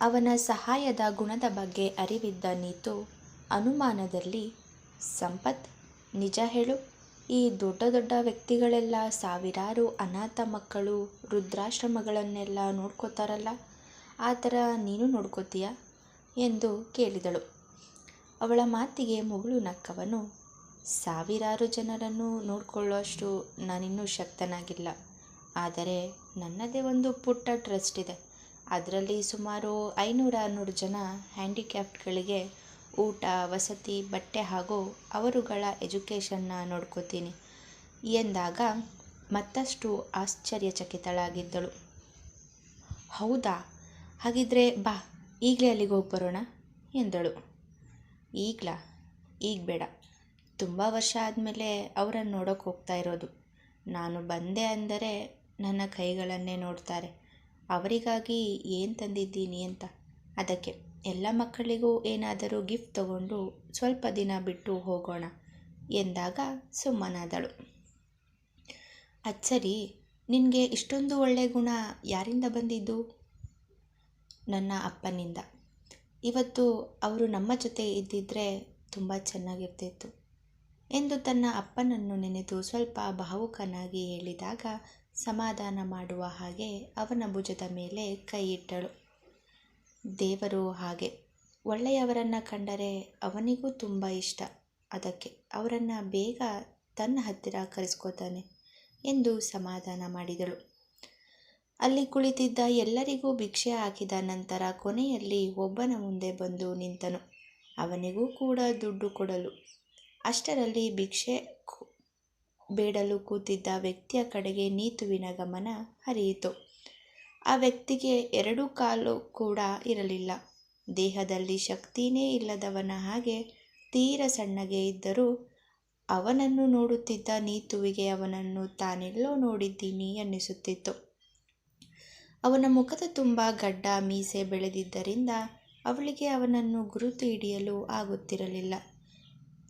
ಅವನ ಸಹಾಯದ ಗುಣದ ಬಗ್ಗೆ ಅರಿವಿದ್ದ ನೀತು ಅನುಮಾನದಲ್ಲಿ, ಸಂಪತ್, ನಿಜ ಹೇಳು. ಈ ದೊಡ್ಡ ದೊಡ್ಡ ವ್ಯಕ್ತಿಗಳೆಲ್ಲ ಸಾವಿರಾರು ಅನಾಥ ಮಕ್ಕಳು ವೃದ್ಧಾಶ್ರಮಗಳನ್ನೆಲ್ಲ ನೋಡ್ಕೋತಾರಲ್ಲ, ಆ ಥರ ನೀನು ನೋಡ್ಕೋತೀಯ? ಎಂದು ಕೇಳಿದಳು. ಅವಳ ಮಾತಿಗೆ ಮುಗುಳು ನಕ್ಕವನು, ಸಾವಿರಾರು ಜನರನ್ನು ನೋಡಿಕೊಳ್ಳುವಷ್ಟು ನಾನಿನ್ನೂ ಶಕ್ತನಾಗಿಲ್ಲ. ಆದರೆ ನನ್ನದೇ ಒಂದು ಪುಟ್ಟ ಟ್ರಸ್ಟ್ ಇದೆ. ಅದರಲ್ಲಿ ಸುಮಾರು ಐನೂರ ಆರುನೂರು ಜನ ಹ್ಯಾಂಡಿಕ್ಯಾಪ್ಟ್ಗಳಿಗೆ ಊಟ, ವಸತಿ, ಬಟ್ಟೆ ಹಾಗೂ ಅವರುಗಳ ಎಜುಕೇಷನ್ನ ನೋಡ್ಕೋತೀನಿ ಎಂದಾಗ ಮತ್ತಷ್ಟು ಆಶ್ಚರ್ಯಚಕಿತಳಾಗಿದ್ದಳು. ಹೌದಾ? ಹಾಗಿದ್ರೆ ಬಾ, ಈಗಲೇ ಅಲ್ಲಿಗೆ ಹೋಗಿ ಬರೋಣ ಎಂದಳು. ಈಗಲಾ? ಈಗ ಬೇಡ. ತುಂಬ ವರ್ಷ ಆದಮೇಲೆ ಅವರನ್ನು ನೋಡೋಕೆ ಹೋಗ್ತಾ ಇರೋದು. ನಾನು ಬಂದೆ ಅಂದರೆ ನನ್ನ ಕೈಗಳನ್ನೇ ನೋಡ್ತಾರೆ. ಅವರಿಗಾಗಿ ಏನು ತಂದಿದ್ದೀನಿ ಅಂತ. ಅದಕ್ಕೆ ಎಲ್ಲ ಮಕ್ಕಳಿಗೂ ಏನಾದರೂ ಗಿಫ್ಟ್ ತಗೊಂಡು ಸ್ವಲ್ಪ ದಿನ ಬಿಟ್ಟು ಹೋಗೋಣ ಎಂದಾಗ ಸುಮ್ಮನಾದಳು. ಅಚ್ಚರಿ, ನಿನಗೆ ಇಷ್ಟೊಂದು ಒಳ್ಳೆ ಗುಣ ಯಾರಿಂದ ಬಂದಿದ್ದು? ನನ್ನ ಅಪ್ಪನಿಂದ. ಇವತ್ತು ಅವರು ನಮ್ಮ ಜೊತೆ ಇದ್ದಿದ್ದರೆ ತುಂಬ ಚೆನ್ನಾಗಿರ್ತಿತ್ತು ಎಂದು ತನ್ನ ಅಪ್ಪನನ್ನು ನೆನೆದು ಸ್ವಲ್ಪ ಭಾವುಕನಾಗಿ ಹೇಳಿದಾಗ ಸಮಾಧಾನ ಮಾಡುವ ಹಾಗೆ ಅವನ ಭುಜದ ಮೇಲೆ ಕೈ ಇಟ್ಟಳು. ದೇವರು ಹಾಗೆ. ಒಳ್ಳೆಯವರನ್ನು ಕಂಡರೆ ಅವನಿಗೂ ತುಂಬ ಇಷ್ಟ. ಅದಕ್ಕೆ ಅವರನ್ನು ಬೇಗ ತನ್ನ ಹತ್ತಿರ ಕರೆಸ್ಕೋತಾನೆ ಎಂದು ಸಮಾಧಾನ ಮಾಡಿದಳು. ಅಲ್ಲಿ ಕುಳಿತಿದ್ದ ಎಲ್ಲರಿಗೂ ಭಿಕ್ಷೆ ಹಾಕಿದ ನಂತರ ಕೊನೆಯಲ್ಲಿ ಒಬ್ಬನ ಮುಂದೆ ಬಂದು ನಿಂತನು. ಅವನಿಗೂ ಕೂಡ ದುಡ್ಡು ಕೊಡಲು. ಅಷ್ಟರಲ್ಲಿ ಭಿಕ್ಷೆ ಬೇಡಲು ಕೂತಿದ್ದ ವ್ಯಕ್ತಿಯ ಕಡೆಗೆ ನೀತುವಿನ ಗಮನ ಹರಿಯಿತು. ಆ ವ್ಯಕ್ತಿಗೆ ಎರಡು ಕಾಲು ಕೂಡ ಇರಲಿಲ್ಲ. ದೇಹದಲ್ಲಿ ಶಕ್ತಿನೇ ಇಲ್ಲದವನ ಹಾಗೆ ತೀರ ಸಣ್ಣಗೆ ಇದ್ದರೂ ಅವನನ್ನು ನೋಡುತ್ತಿದ್ದ ನೀತುವಿಗೆ ಅವನನ್ನು ತಾನೆಲ್ಲೋ ನೋಡಿದ್ದೀನಿ ಅನ್ನಿಸುತ್ತಿತ್ತು. ಅವನ ಮುಖದ ತುಂಬ ಗಡ್ಡ ಮೀಸೆ ಬೆಳೆದಿದ್ದರಿಂದ ಅವಳಿಗೆ ಅವನನ್ನು ಗುರುತು ಹಿಡಿಯಲು ಆಗುತ್ತಿರಲಿಲ್ಲ.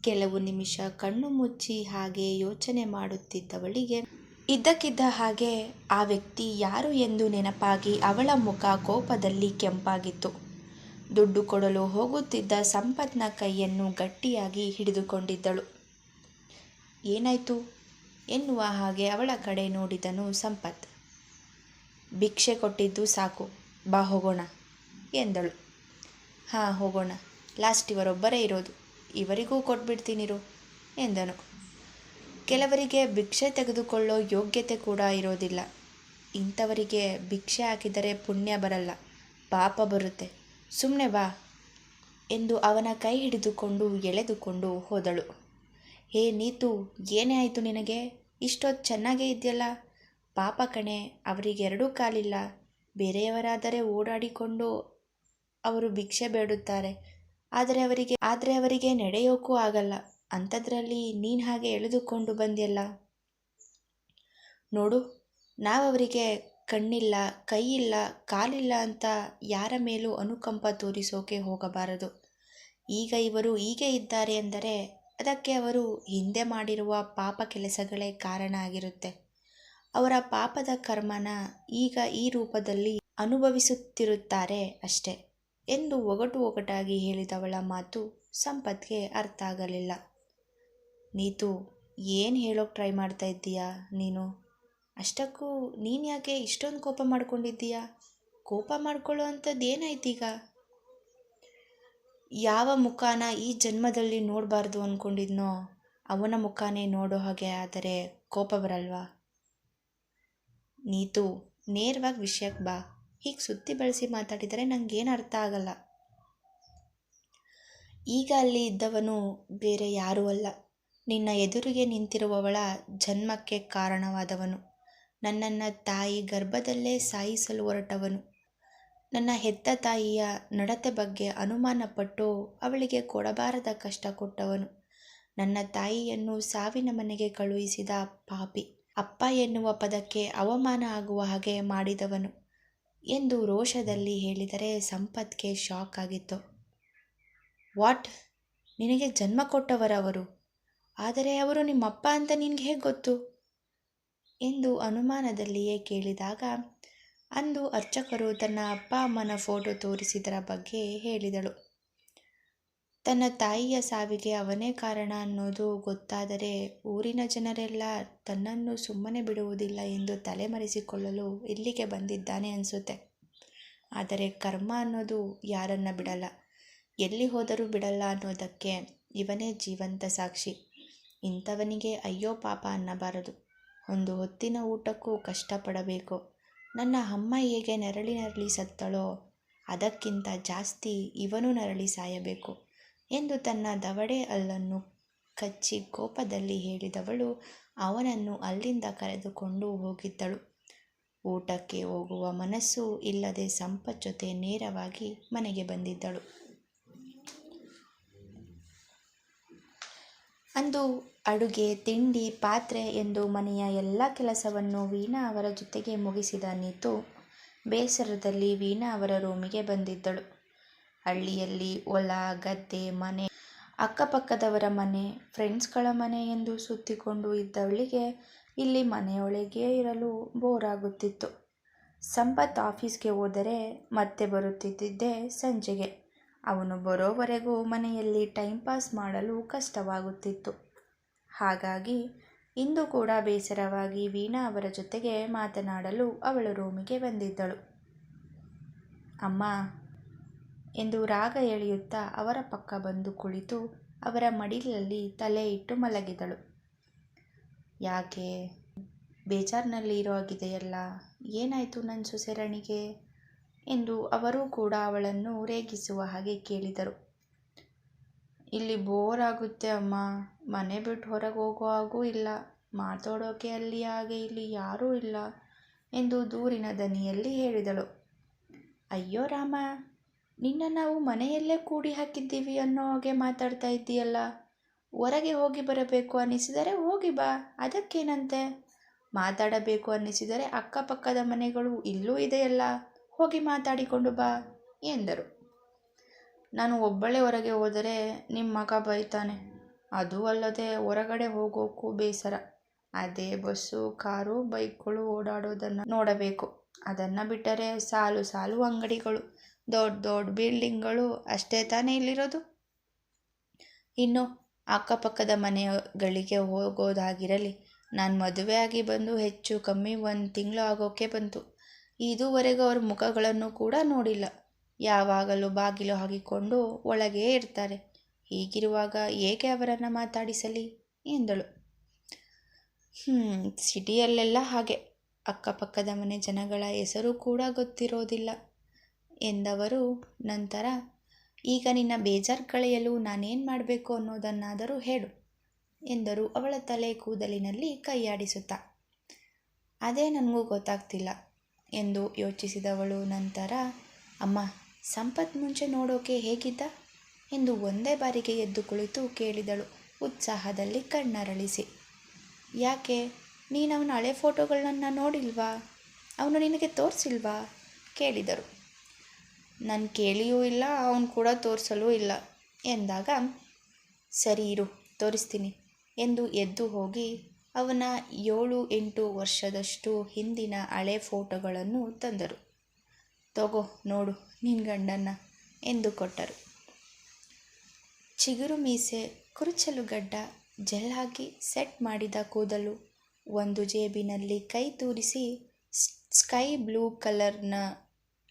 ಕೆಲವು ನಿಮಿಷ ಕಣ್ಣು ಮುಚ್ಚಿ ಹಾಗೆ ಯೋಚನೆ ಮಾಡುತ್ತಿದ್ದವಳಿಗೆ ಇದ್ದಕ್ಕಿದ್ದ ಹಾಗೆ ಆ ವ್ಯಕ್ತಿ ಯಾರು ಎಂದು ನೆನಪಾಗಿ ಅವಳ ಮುಖ ಕೋಪದಲ್ಲಿ ಕೆಂಪಾಗಿತ್ತು. ದುಡ್ಡು ಕೊಡಲು ಹೋಗುತ್ತಿದ್ದ ಸಂಪತ್ನ ಕೈಯನ್ನು ಗಟ್ಟಿಯಾಗಿ ಹಿಡಿದುಕೊಂಡಿದ್ದಳು. ಏನಾಯ್ತು? ಎನ್ನುವ ಹಾಗೆ ಅವಳ ಕಡೆ ನೋಡಿದನು ಸಂಪತ್. ಭಿಕ್ಷೆ ಕೊಟ್ಟಿದ್ದು ಸಾಕು, ಬಾ ಹೋಗೋಣ, ಎಂದಳು. ಹಾಂ, ಹೋಗೋಣ. ಲಾಸ್ಟ್ ಇವರೊಬ್ಬರೇ ಇರೋದು. ಇವರಿಗೂ ಕೊಟ್ಬಿಡ್ತೀನಿರು ಎಂದನು. ಕೆಲವರಿಗೆ ಭಿಕ್ಷೆ ತೆಗೆದುಕೊಳ್ಳೋ ಯೋಗ್ಯತೆ ಕೂಡ ಇರೋದಿಲ್ಲ. ಇಂಥವರಿಗೆ ಭಿಕ್ಷೆ ಹಾಕಿದರೆ ಪುಣ್ಯ ಬರಲ್ಲ, ಪಾಪ ಬರುತ್ತೆ. ಸುಮ್ಮನೆ ಬಾ ಎಂದು ಅವನ ಕೈ ಹಿಡಿದುಕೊಂಡು ಎಳೆದುಕೊಂಡು ಹೋದಳು. ಹೇ ನೀತು, ಏನೇ ಆಯಿತು ನಿನಗೆ? ಇಷ್ಟೊತ್ತು ಚೆನ್ನಾಗೇ ಇದೆಯಲ್ಲ? ಪಾಪ ಕಣೆ, ಅವರಿಗೆರಡೂ ಕಾಲಿಲ್ಲ. ಬೇರೆಯವರಾದರೆ ಓಡಾಡಿಕೊಂಡು ಅವರು ಭಿಕ್ಷೆ ಬೇಡುತ್ತಾರೆ. ಆದರೆ ಅವರಿಗೆ ಆದರೆ ಅವರಿಗೆ ನಡೆಯೋಕ್ಕೂ ಆಗಲ್ಲ. ಅಂಥದ್ರಲ್ಲಿ ನೀನು ಹಾಗೆ ಎಳೆದುಕೊಂಡು ಬಂದ್ಯಲ್ಲ. ನೋಡು, ನಾವವರಿಗೆ ಕಣ್ಣಿಲ್ಲ, ಕೈಯಿಲ್ಲ, ಕಾಲಿಲ್ಲ ಅಂತ ಯಾರ ಮೇಲೂ ಅನುಕಂಪ ತೋರಿಸೋಕೆ ಹೋಗಬಾರದು. ಈಗ ಇವರು ಹೀಗೆ ಇದ್ದಾರೆ ಎಂದರೆ ಅದಕ್ಕೆ ಅವರು ಹಿಂದೆ ಮಾಡಿರುವ ಪಾಪ ಕೆಲಸಗಳೇ ಕಾರಣ ಆಗಿರುತ್ತೆ. ಅವರ ಪಾಪದ ಕರ್ಮನ ಈಗ ಈ ರೂಪದಲ್ಲಿ ಅನುಭವಿಸುತ್ತಿರುತ್ತಾರೆ ಅಷ್ಟೇ. ಎಂದು ಒಗಟು ಒಗಟಾಗಿ ಹೇಳಿದವಳ ಮಾತು ಸಂಪತ್ಗೆ ಅರ್ಥ ಆಗಲಿಲ್ಲ. ನೀತು, ಏನು ಹೇಳೋಕೆ ಟ್ರೈ ಮಾಡ್ತಾ ಇದ್ದೀಯಾ ನೀನು? ಅಷ್ಟಕ್ಕೂ ನೀನು ಯಾಕೆ ಇಷ್ಟೊಂದು ಕೋಪ ಮಾಡ್ಕೊಂಡಿದ್ದೀಯಾ? ಕೋಪ ಮಾಡ್ಕೊಳ್ಳೋ ಅಂಥದ್ದು ಏನಾಯ್ತೀಗ ಯಾವ ಮುಖಾನ ಈ ಜನ್ಮದಲ್ಲಿ ನೋಡಬಾರ್ದು ಅಂದ್ಕೊಂಡಿದ್ನೋ ಅವನ ಮುಖಾನೇ ನೋಡೋ ಹಾಗೆ ಆದರೆ ಕೋಪ ಬರಲ್ವಾ? ನೀತು, ನೇರವಾಗಿ ವಿಷಯಕ್ಕೆ ಬಾ. ಹೀಗೆ ಸುತ್ತಿ ಬಳಸಿ ಮಾತಾಡಿದರೆ ನನಗೇನು ಅರ್ಥ ಆಗಲ್ಲ. ಈಗ ಅಲ್ಲಿ ಇದ್ದವನು ಬೇರೆ ಯಾರೂ ಅಲ್ಲ. ನಿನ್ನ ಎದುರಿಗೆ ನಿಂತಿರುವವಳ ಜನ್ಮಕ್ಕೆ ಕಾರಣವಾದವನು. ನನ್ನನ್ನು ತಾಯಿ ಗರ್ಭದಲ್ಲೇ ಸಾಯಿಸಲು ಹೊರಟವನು. ನನ್ನ ಹೆತ್ತ ತಾಯಿಯ ನಡತೆ ಬಗ್ಗೆ ಅನುಮಾನಪಟ್ಟು ಅವಳಿಗೆ ಕೊಡಬಾರದ ಕಷ್ಟ ಕೊಟ್ಟವನು. ನನ್ನ ತಾಯಿಯನ್ನು ಸಾವಿನ ಮನೆಗೆ ಕಳುಹಿಸಿದ ಪಾಪಿ. ಅಪ್ಪ ಎನ್ನುವ ಪದಕ್ಕೆ ಅವಮಾನ ಆಗುವ ಹಾಗೆ ಮಾಡಿದವನು. ಎಂದು ರೋಷದಲ್ಲಿ ಹೇಳಿದರೆ ಸಂಪತ್ಗೆ ಶಾಕ್ ಆಗಿತ್ತು. ವಾಟ್? ನಿನಗೆ ಜನ್ಮ ಕೊಟ್ಟವರವರು? ಆದರೆ ಅವರು ನಿಮ್ಮಪ್ಪ ಅಂತ ನಿನಗೆ ಹೇಗೆ ಗೊತ್ತು? ಎಂದು ಅನುಮಾನದಲ್ಲಿಯೇ ಕೇಳಿದಾಗ ಅಂದು ಅರ್ಚಕರು ತನ್ನ ಅಪ್ಪ ಅಮ್ಮನ ಫೋಟೋ ತೋರಿಸಿದರ ಬಗ್ಗೆ ಹೇಳಿದಳು. ತನ್ನ ತಾಯಿಯ ಸಾವಿಗೆ ಅವನೇ ಕಾರಣ ಅನ್ನೋದು ಗೊತ್ತಾದರೆ ಊರಿನ ಜನರೆಲ್ಲ ತನ್ನನ್ನು ಸುಮ್ಮನೆ ಬಿಡುವುದಿಲ್ಲ ಎಂದು ತಲೆಮರೆಸಿಕೊಳ್ಳಲು ಇಲ್ಲಿಗೆ ಬಂದಿದ್ದಾನೆ ಅನಿಸುತ್ತೆ. ಆದರೆ ಕರ್ಮ ಅನ್ನೋದು ಯಾರನ್ನ ಬಿಡಲ್ಲ? ಎಲ್ಲಿ ಹೋದರೂ ಬಿಡಲ್ಲ ಅನ್ನೋದಕ್ಕೆ ಇವನೇ ಜೀವಂತ ಸಾಕ್ಷಿ. ಇಂಥವನಿಗೆ ಅಯ್ಯೋ ಪಾಪ ಅನ್ನಬಾರದು. ಒಂದು ಹೊತ್ತಿನ ಊಟಕ್ಕೂ ಕಷ್ಟಪಡಬೇಕು. ನನ್ನ ಅಮ್ಮ ಹೇಗೆ ನೆರಳಿ ನೆರಳಿ ಸತ್ತಳೋ, ಅದಕ್ಕಿಂತ ಜಾಸ್ತಿ ಇವನು ನರಳಿ ಸಾಯಬೇಕು. ಎಂದು ತನ್ನ ದವಡೆ ಅಲ್ಲನ್ನು ಕಚ್ಚಿ ಕೋಪದಲ್ಲಿ ಹೇಳಿದವಳು, ಅವನನ್ನು ಅಲ್ಲಿಂದ ಕರೆದುಕೊಂಡು ಹೋಗಿದ್ದಳು. ಊಟಕ್ಕೆ ಹೋಗುವ ಮನಸ್ಸು ಇಲ್ಲದೆ ಸಂಪತ್ ಜೊತೆ ನೇರವಾಗಿ ಮನೆಗೆ ಬಂದಿದ್ದಳು. ಅಂದು ಅಡುಗೆ, ತಿಂಡಿ, ಪಾತ್ರೆ ಎಂದು ಮನೆಯ ಎಲ್ಲ ಕೆಲಸವನ್ನು ವೀಣಾ ಅವರ ಜೊತೆಗೆ ಮುಗಿಸಿದ ನೀತು ಬೇಸರದಲ್ಲಿ ವೀಣಾ ಅವರ ರೂಮಿಗೆ ಬಂದಿದ್ದಳು. ಹಳ್ಳಿಯಲ್ಲಿ ಹೊಲ, ಗದ್ದೆ, ಮನೆ, ಅಕ್ಕಪಕ್ಕದವರ ಮನೆ ಫ್ರೆಂಡ್ಸ್ಗಳ ಮನೆ ಎಂದು ಸುತ್ತಿಕೊಂಡು ಇದ್ದವಳಿಗೆ ಇಲ್ಲಿ ಮನೆಯೊಳಗೆ ಇರಲು ಬೋರ್ ಆಗುತ್ತಿತ್ತು ಸಂಪತ್ ಆಫೀಸ್ಗೆ ಹೋದರೆ ಮತ್ತೆ ಬರುತ್ತಿದ್ದೆ ಸಂಜೆಗೆ. ಅವನು ಬರೋವರೆಗೂ ಮನೆಯಲ್ಲಿ ಟೈಮ್ ಪಾಸ್ ಮಾಡಲು ಕಷ್ಟವಾಗುತ್ತಿತ್ತು. ಹಾಗಾಗಿ ಇಂದು ಕೂಡ ಬೇಸರವಾಗಿ ವೀಣಾ ಅವರ ಜೊತೆಗೆ ಮಾತನಾಡಲು ಅವಳು ರೂಮಿಗೆ ಬಂದಿದ್ದಳು. ಅಮ್ಮ ಎಂದು ರಾಗ ಎಳೆಯುತ್ತಾ ಅವರ ಪಕ್ಕ ಬಂದು ಕುಳಿತು ಅವರ ಮಡಿಲಲ್ಲಿ ತಲೆ ಇಟ್ಟು ಮಲಗಿದಳು. ಯಾಕೆ? ಬೇಜಾರಿನಲ್ಲಿ ಇರೋ ಆಗಿದೆಯಲ್ಲ ಏನಾಯಿತು ನನ್ನ ಸುಸೆರಣಿಗೆ ಎಂದು ಅವರೂ ಕೂಡ ಅವಳನ್ನು ರೇಗಿಸುವ ಹಾಗೆ ಕೇಳಿದರು. ಇಲ್ಲಿ ಬೋರ್ ಆಗುತ್ತೆ ಅಮ್ಮ. ಮನೆ ಬಿಟ್ಟು ಹೊರಗೆ ಹೋಗೋ ಹಾಗೂ ಇಲ್ಲ. ಮಾತಾಡೋಕೆ ಅಲ್ಲಿ ಹಾಗೆ ಇಲ್ಲಿ ಯಾರೂ ಇಲ್ಲ ಎಂದು ದೂರಿನ ದನಿಯಲ್ಲಿ ಹೇಳಿದಳು. ಅಯ್ಯೋ ರಾಮ ನಿನ್ನ ನಾವು ಮನೆಯಲ್ಲೇ ಕೂಡಿ ಹಾಕಿದ್ದೀವಿ ಅನ್ನೋ ಹಾಗೆ ಮಾತಾಡ್ತಾ ಇದ್ದೀಯಲ್ಲ. ಹೊರಗೆ ಹೋಗಿ ಬರಬೇಕು ಅನ್ನಿಸಿದರೆ ಹೋಗಿ ಬಾ, ಅದಕ್ಕೇನಂತೆ? ಮಾತಾಡಬೇಕು ಅನ್ನಿಸಿದರೆ ಅಕ್ಕಪಕ್ಕದ ಮನೆಗಳು ಇಲ್ಲೂ ಇದೆಯಲ್ಲ, ಹೋಗಿ ಮಾತಾಡಿಕೊಂಡು ಬಾ, ಎಂದರು. ನಾನು ಒಬ್ಬಳೇ ಹೊರಗೆ ಹೋದರೆ ನಿಮ್ಮ ಮಗ ಬೈತಾನೆ. ಅದೂ ಅಲ್ಲದೆ ಹೊರಗಡೆ ಹೋಗೋಕ್ಕೂ ಬೇಸರ. ಅದೇ ಬಸ್ಸು, ಕಾರು, ಬೈಕ್ಗಳು ಓಡಾಡೋದನ್ನು ನೋಡಬೇಕು. ಅದನ್ನು ಬಿಟ್ಟರೆ ಸಾಲು ಸಾಲು ಅಂಗಡಿಗಳು. ದೊಡ್ಡ ದೊಡ್ಡ ಬಿಲ್ಡಿಂಗ್ಗಳು ಅಷ್ಟೇ ತಾನೇ ಇಲ್ಲಿರೋದು. ಇನ್ನು ಅಕ್ಕಪಕ್ಕದ ಮನೆಗಳಿಗೆ ಹೋಗೋದಾಗಿರಲಿ, ನಾನು ಮದುವೆ ಆಗಿ ಬಂದು ಹೆಚ್ಚು ಕಮ್ಮಿ ಒಂದು ತಿಂಗಳು ಆಗೋಕ್ಕೆ ಬಂತು. ಇದುವರೆಗೂ ಅವ್ರ ಮುಖಗಳನ್ನು ಕೂಡ ನೋಡಿಲ್ಲ. ಯಾವಾಗಲೂ ಬಾಗಿಲು ಹಾಕಿಕೊಂಡು ಒಳಗೇ ಇರ್ತಾರೆ. ಹೀಗಿರುವಾಗ ಏಕೆ ಅವರನ್ನು ಮಾತಾಡಿಸಲಿ? ಎಂದಳು. ಹ್ಞೂ ಸಿಟಿಯಲ್ಲೆಲ್ಲ ಹಾಗೆ. ಅಕ್ಕಪಕ್ಕದ ಮನೆ ಜನಗಳ ಹೆಸರು ಕೂಡ ಗೊತ್ತಿರೋದಿಲ್ಲ. ಎಂದವರು ನಂತರ, ಈಗ ನಿನ್ನ ಬೇಜಾರು ಕಳೆಯಲು ನಾನೇನು ಮಾಡಬೇಕು ಅನ್ನೋದನ್ನಾದರೂ ಹೇಳು ಎಂದರು. ಅವಳ ತಲೆ ಕೂದಲಿನಲ್ಲಿ ಕೈಯಾಡಿಸುತ್ತಾ, ಅದೇ ನನಗೂ ಗೊತ್ತಾಗ್ತಿಲ್ಲ ಎಂದು ಯೋಚಿಸಿದವಳು ನಂತರ, ಅಮ್ಮ, ಸಂಪತ್ ಮುಂಚೆ ನೋಡೋಕೆ ಹೇಗಿದ್ದ? ಎಂದು ಒಂದೇ ಬಾರಿಗೆ ಎದ್ದು ಕುಳಿತು ಕೇಳಿದಳು. ಉತ್ಸಾಹದಲ್ಲಿ ಕಣ್ಣರಳಿಸಿ, ಯಾಕೆ? ನೀನು ಹಳೆ ಫೋಟೋಗಳನ್ನ ನೋಡಿಲ್ವಾ? ಅವನು ನಿನಗೆ ತೋರಿಸಿಲ್ವಾ? ಕೇಳಿದರು. ನಾನು ಕೇಳಿಯೂ ಇಲ್ಲ, ಅವನು ಕೂಡ ತೋರಿಸಲೂ ಇಲ್ಲ. ಎಂದಾಗ, ಸರಿ ಇರು, ತೋರಿಸ್ತೀನಿ. ಎಂದು ಎದ್ದು ಹೋಗಿ, ಅವನ ಏಳು ಎಂಟು ವರ್ಷದಷ್ಟು ಹಿಂದಿನ ಹಳೆ ಫೋಟೋಗಳನ್ನು ತಂದರು. ತಗೋ, ನೋಡು ನಿನ್ನ ಗಂಡನ್ನ, ಎಂದು ಕೊಟ್ಟರು. ಚಿಗುರು ಮೀಸೆ, ಕುರುಚಲು ಗಡ್ಡ, ಜೆಲ್ ಹಾಕಿ ಸೆಟ್ ಮಾಡಿದ ಕೂದಲು ಒಂದು ಜೇಬಿನಲ್ಲಿ ಕೈ ತೂರಿಸಿ ಸ್ಕೈ ಬ್ಲೂ ಕಲರ್ನ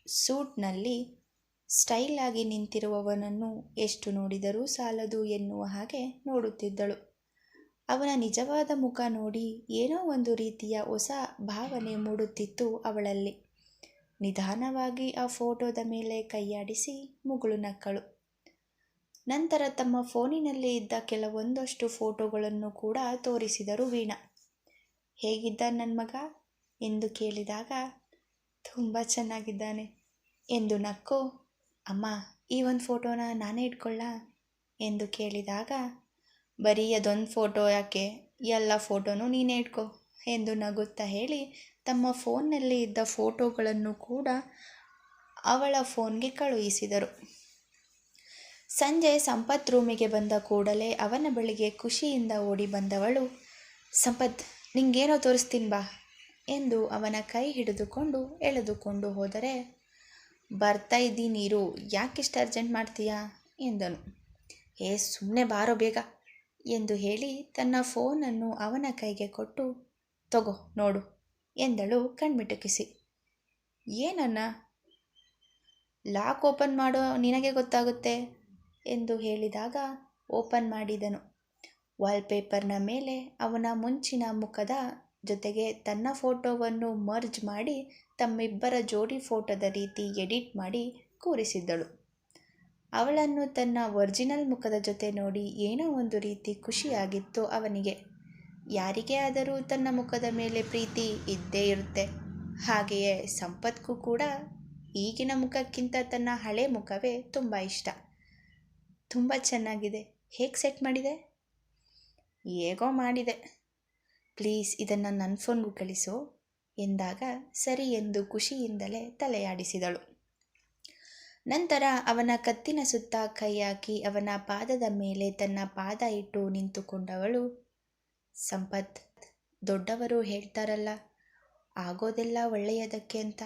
ಸೂಟ್ನಲ್ಲಿ ಸ್ಟೈಲ್ ಆಗಿ ನಿಂತಿರುವವನನ್ನು ಎಷ್ಟು ನೋಡಿದರೂ ಸಾಲದು ಎನ್ನುವ ಹಾಗೆ ನೋಡುತ್ತಿದ್ದಳು. ಅವನ ನಿಜವಾದ ಮುಖ ನೋಡಿ ಏನೋ ಒಂದು ರೀತಿಯ ಹೊಸ ಭಾವನೆ ಮೂಡುತ್ತಿತ್ತು ಅವಳಲ್ಲಿ. ನಿಧಾನವಾಗಿ ಆ ಫೋಟೋದ ಮೇಲೆ ಕೈಯಾಡಿಸಿ ಮುಗುಳು ನಕ್ಕಳು. ನಂತರ ತಮ್ಮ ಫೋನಿನಲ್ಲಿ ಇದ್ದ ಕೆಲವೊಂದಷ್ಟು ಫೋಟೋಗಳನ್ನು ಕೂಡ ತೋರಿಸಿದರು ವೀಣಾ. ಹೇಗಿದ್ದ ನನ್ನ ಮಗ? ಎಂದು ಕೇಳಿದಾಗ, ತುಂಬ ಚೆನ್ನಾಗಿದ್ದಾನೆ. ಎಂದು ನಕ್ಕು, ಅಮ್ಮ, ಈ ಒಂದು ಫೋಟೋನ ನಾನೇ ಇಟ್ಕೊಳ್ಳ ಎಂದು ಕೇಳಿದಾಗ, ಬರೀ ಅದೊಂದು ಫೋಟೋ ಯಾಕೆ? ಎಲ್ಲ ಫೋಟೋನೂ ನೀನೇ ಇಟ್ಕೋ, ಎಂದು ನಗುತ್ತಾ ಹೇಳಿ, ತಮ್ಮ ಫೋನ್ನಲ್ಲಿ ಇದ್ದ ಫೋಟೋಗಳನ್ನು ಕೂಡ ಅವಳ ಫೋನ್ಗೆ ಕಳುಹಿಸಿದರು. ಸಂಜೆ ಸಂಪತ್ ರೂಮಿಗೆ ಬಂದ ಕೂಡಲೇ ಅವನ ಬಳಿಗೆ ಖುಷಿಯಿಂದ ಓಡಿ ಬಂದವಳು, ಸಂಪತ್, ನಿಂಗೇನೋ ತೋರಿಸ್ತೀನಿ ಬಾ, ಎಂದು ಅವನ ಕೈ ಹಿಡಿದುಕೊಂಡು ಎಳೆದುಕೊಂಡು ಹೋದರೆ ಬರ್ತಾ ಇದ್ದೀನಿ ಇರು ಇಷ್ಟು ಅರ್ಜೆಂಟ್ ಮಾಡ್ತೀಯಾ? ಎಂದನು. ಏ ಸುಮ್ಮನೆ ಬಾರೋ ಬೇಗ, ಎಂದು ಹೇಳಿ ತನ್ನ ಫೋನನ್ನು ಅವನ ಕೈಗೆ ಕೊಟ್ಟು, ತಗೋ, ನೋಡು, ಎಂದಳು ಕಣ್ಮಿಟುಕಿಸಿ. ಏನನ್ನ? ಲಾಕ್ ಓಪನ್ ಮಾಡೋ ನಿನಗೆ ಗೊತ್ತಾಗುತ್ತೆ, ಎಂದು ಹೇಳಿದಾಗ ಓಪನ್ ಮಾಡಿದನು. ವಾಲ್ಪೇಪರ್ನ ಮೇಲೆ ಅವನ ಮುಂಚಿನ ಮುಖದ ಜೊತೆಗೆ ತನ್ನ ಫೋಟೋವನ್ನು ಮರ್ಜ್ ಮಾಡಿ ತಮ್ಮಿಬ್ಬರ ಜೋಡಿ ಫೋಟೋದ ರೀತಿ ಎಡಿಟ್ ಮಾಡಿ ಕೂರಿಸಿದ್ದಳು. ಅವಳನ್ನು ತನ್ನ ಒರಿಜಿನಲ್ ಮುಖದ ಜೊತೆ ನೋಡಿ ಏನೋ ಒಂದು ರೀತಿ ಖುಷಿಯಾಗಿತ್ತು ಅವನಿಗೆ. ಯಾರಿಗೇ ಆದರೂ ತನ್ನ ಮುಖದ ಮೇಲೆ ಪ್ರೀತಿ ಇದ್ದೇ ಇರುತ್ತೆ. ಹಾಗೆಯೇ ಸಂಪತ್ಗೂ ಕೂಡ ಈಗಿನ ಮುಖಕ್ಕಿಂತ ತನ್ನ ಹಳೆ ಮುಖವೇ ತುಂಬ ಇಷ್ಟ. ತುಂಬ ಚೆನ್ನಾಗಿದೆ. ಹೇಗೆ ಸೆಟ್ ಮಾಡಿದೆ? ಹೇಗೋ ಮಾಡಿದೆ. ಪ್ಲೀಸ್ ಇದನ್ನು ನನ್ನ ಫೋನ್ಗೂ ಕಳಿಸು ಎಂದಾಗ ಸರಿ ಎಂದು ಖುಷಿಯಿಂದಲೇ ತಲೆಯಾಡಿಸಿದಳು. ನಂತರ ಅವನ ಕತ್ತಿನ ಸುತ್ತ ಕೈ ಹಾಕಿ ಅವನ ಪಾದದ ಮೇಲೆ ತನ್ನ ಪಾದ ಇಟ್ಟು ನಿಂತುಕೊಂಡವಳು, ಸಂಪತ್, ದೊಡ್ಡವರು ಹೇಳ್ತಾರಲ್ಲ, ಆಗೋದೆಲ್ಲ ಒಳ್ಳೆಯದಕ್ಕೆ ಅಂತ.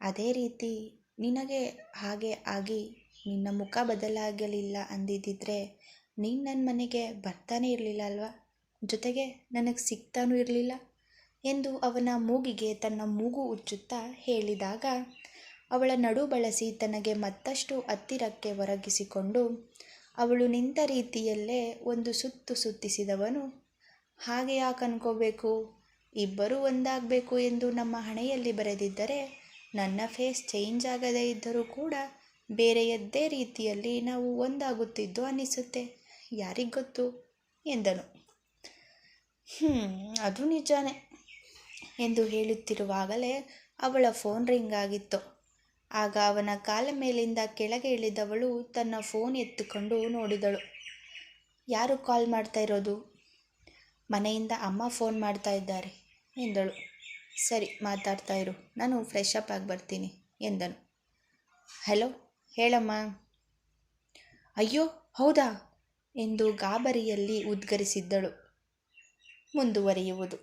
ಅದೇ ರೀತಿ ನಿನಗೆ ಹಾಗೆ ಆಗಿ ನಿನ್ನ ಮುಖ ಬದಲಾಗಲಿಲ್ಲ ಅಂದಿದ್ದಿದ್ರೆ ನೀನು ನನ್ನ ಮನೆಗೆ ಬರ್ತಾನೆ ಇರಲಿಲ್ಲ ಅಲ್ವಾ? ಜೊತೆಗೆ ನನಗೆ ಸಿಗ್ತಾನೂ ಇರಲಿಲ್ಲ ಎಂದು ಅವನ ಮೂಗಿಗೆ ತನ್ನ ಮೂಗು ಉಚ್ಚುತ್ತಾ ಹೇಳಿದಾಗ, ಅವಳ ನಡು ಬಳಸಿ ತನಗೆ ಮತ್ತಷ್ಟು ಹತ್ತಿರಕ್ಕೆ ಒರಗಿಸಿಕೊಂಡು, ಅವಳು ನಿಂತ ರೀತಿಯಲ್ಲೇ ಒಂದು ಸುತ್ತು ಸುತ್ತಿಸಿದವನು, ಹಾಗೆ ಯಾಕೆ ಅನ್ಕೋಬೇಕು? ಇಬ್ಬರೂ ಒಂದಾಗಬೇಕು ಎಂದು ನಮ್ಮ ಹಣೆಯಲ್ಲಿ ಬರೆದಿದ್ದರೆ ನನ್ನ ಫೇಸ್ ಚೇಂಜ್ ಆಗದೇ ಇದ್ದರೂ ಕೂಡ ಬೇರೆಯದ್ದೇ ರೀತಿಯಲ್ಲಿ ನಾವು ಒಂದಾಗುತ್ತಿದ್ದು ಅನ್ನಿಸುತ್ತೆ. ಯಾರಿಗೊತ್ತು ಎಂದನು. ಹ್ಞೂ ಅದು ನಿಜಾನೇ. ಎಂದು ಹೇಳುತ್ತಿರುವಾಗಲೇ ಅವಳ ಫೋನ್ ರಿಂಗ್ ಆಗಿತ್ತು. ಆಗ ಅವನ ಕಾಲ ಮೇಲಿಂದ ಕೆಳಗೆ ಇಳಿದವಳು ತನ್ನ ಫೋನ್ ಎತ್ತುಕೊಂಡು ನೋಡಿದಳು. ಯಾರು ಕಾಲ್ ಮಾಡ್ತಾ ಇರೋದು? ಮನೆಯಿಂದ ಅಮ್ಮ ಫೋನ್ ಮಾಡ್ತಾ ಇದ್ದಾರೆ ಎಂದಳು. ಸರಿ, ಮಾತಾಡ್ತಾ ಇರು. ನಾನು ಫ್ರೆಶ್ ಅಪ್ ಆಗಿ ಬರ್ತೀನಿ ಎಂದನು. ಹಲೋ, ಹೇಳಮ್ಮ. ಅಯ್ಯೋ, ಹೌದಾ? ಎಂದು ಗಾಬರಿಯಲ್ಲಿ ಉದ್ಗರಿಸಿದ್ದಳು. ಮುಂದುವರಿಯುವುದು.